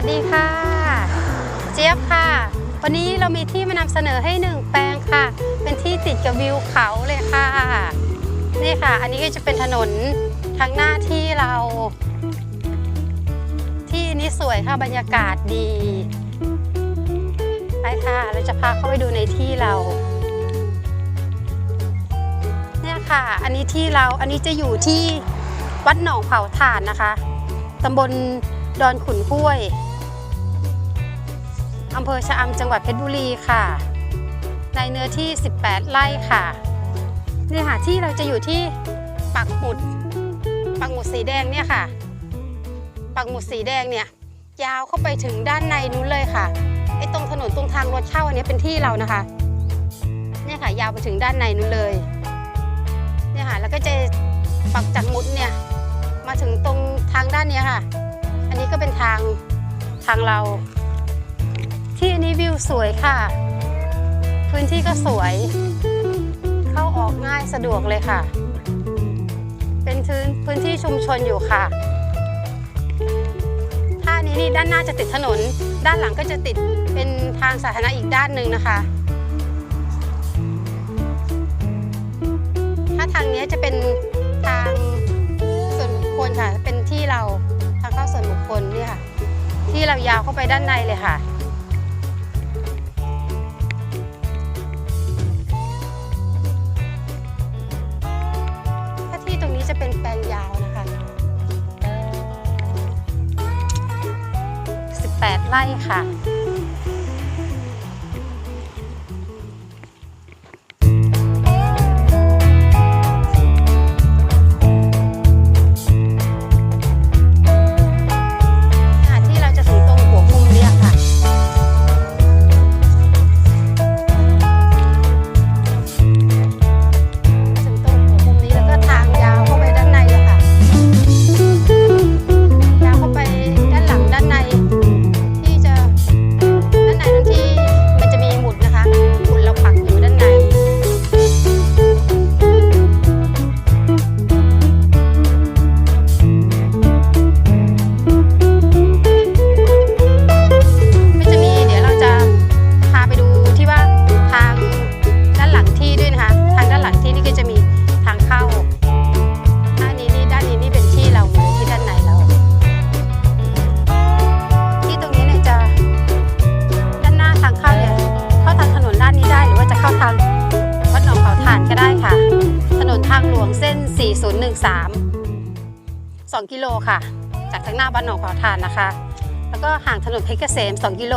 วัสดีค่ะ เจี๊ยบค่ะ วันนี้เรามีที่มานำเสนอให้หนึ่งแปลงค่ะ เป็นที่ติดกับวิวเขาเลยค่ะ นี่ค่ะ อันนี้ก็จะเป็นถนนทางหน้าที่เรา ที่นี้สวยค่ะบรรยากาศดีไปค่ะ เราจะพาเข้าไปดูในที่เรา เนี่ยค่ะ อันนี้ที่เรา อันนี้จะอยู่ที่วัดหนองเผาถ่านนะคะตำบล ดอนขุนห้วยอำเภอชะอำจังหวัดเพชรบุรีค่ะ ในเนื้อที่ 18 ไร่ค่ะเนี่ยค่ะที่เราจะอยู่ที่ปักหมุด ปักหมุดสีแดงเนี่ยค่ะ ปักหมุดสีแดงเนี่ยยาวเข้าไปถึงด้านในนู้นเลยค่ะไอ้ตรงถนนตรงทางรถเข้าอันนี้เป็นที่เรานะคะ เนี่ยค่ะยาวไปถึงด้านในนู้นเลย เนี่ยค่ะแล้วก็จะปักจากหมุดเนี่ยมาถึงตรงทางด้านนี้ค่ะ นี้ก็เป็นทางทางเรา ที่นี้วิวสวยค่ะ พื้นที่ก็สวย เข้าออกง่ายสะดวกเลยค่ะ เป็นพื้นพื้นที่ชุมชนอยู่ค่ะท่านี้นี่ด้านหน้าจะติดถนน ด้านหลังก็จะติดเป็นทางสาธารณะอีกด้านหนึ่งนะคะถ้าทางนี้จะเป็นทางส่วนบุคคลค่ะ เป็นที่เราางเข้าส่วนบุคคลเนี่ยค่ะที่เรายาวเข้าไปด้านในเลยค่ะ ถ้าที่ตรงนี้จะเป็นแปลงยาวนะคะ 18 ไร่ค่ะ 2 กิโลค่ะ จากทางหน้าวัดหนองขาถ่านนะคะ แล้วก็ห่างถนนเพชรเกษม 2 กิโล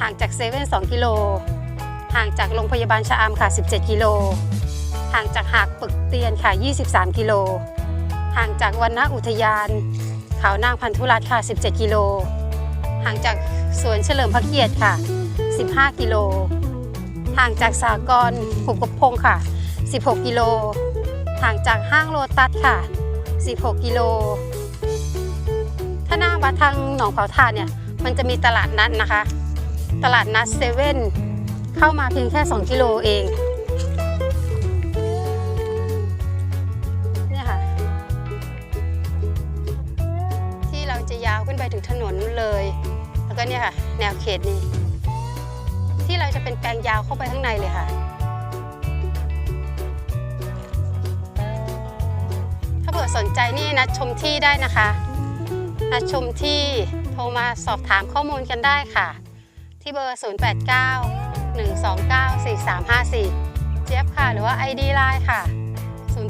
ห่างจากเซเว่น2กิโล ห่างจากโรงพยาบาลชะอำค่ะ 17 กิโล ห่างจากหากปึกเตียนค่ะ 23 กิโล ห่างจากวันณอุทยาน เขานางพันธุรัตน์ค่ะ 17 กิโล ห่างจากสวนเฉลิมพระเกียรติค่ะ 15 กิโล ห่างจากสากรหุบกบพงค่ะ 16 กิโล ห่างจากห้างโลตัสค่ะ 16 กิโล ถ้าหน้าวัดทางหนองเผาถ่านเนี่ย มันจะมีตลาดนัดนะคะ ตลาดนัดเซเว่นเข้ามาเพียงแค่ 2 กิโลเองเนี่ยค่ะ ที่เราจะยาวขึ้นไปถึงถนนเลย แล้วก็เนี่ยค่ะ แนวเขตนี้ ที่เราจะเป็นแปลงยาวเข้าไปข้างในเลยค่ะ ผื่อสนใจนี่นัดชมที่ได้นะคะนัดชมที่โทรมาสอบถามข้อมูลกันได้ค่ะ ที่เบอร์ 089 129 4354 เจี๊ยบค่ะ หรือว่า ID Line ค่ะ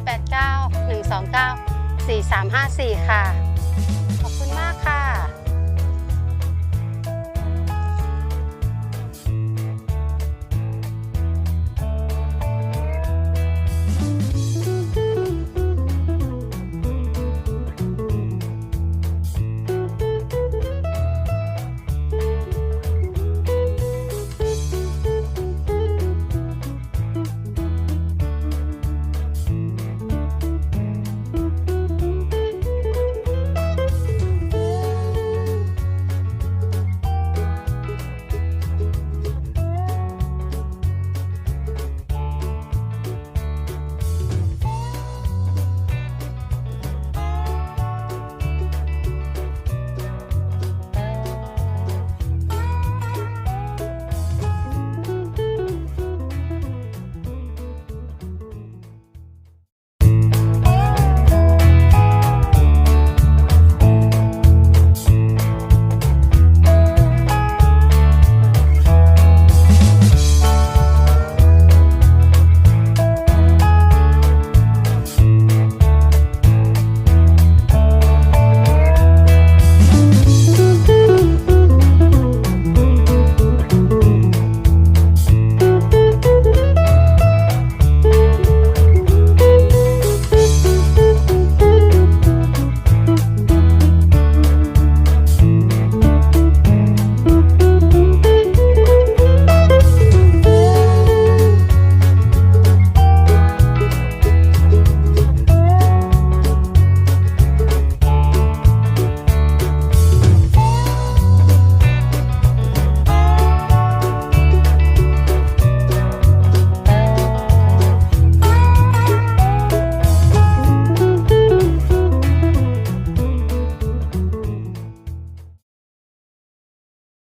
089 129 4354 ค่ะ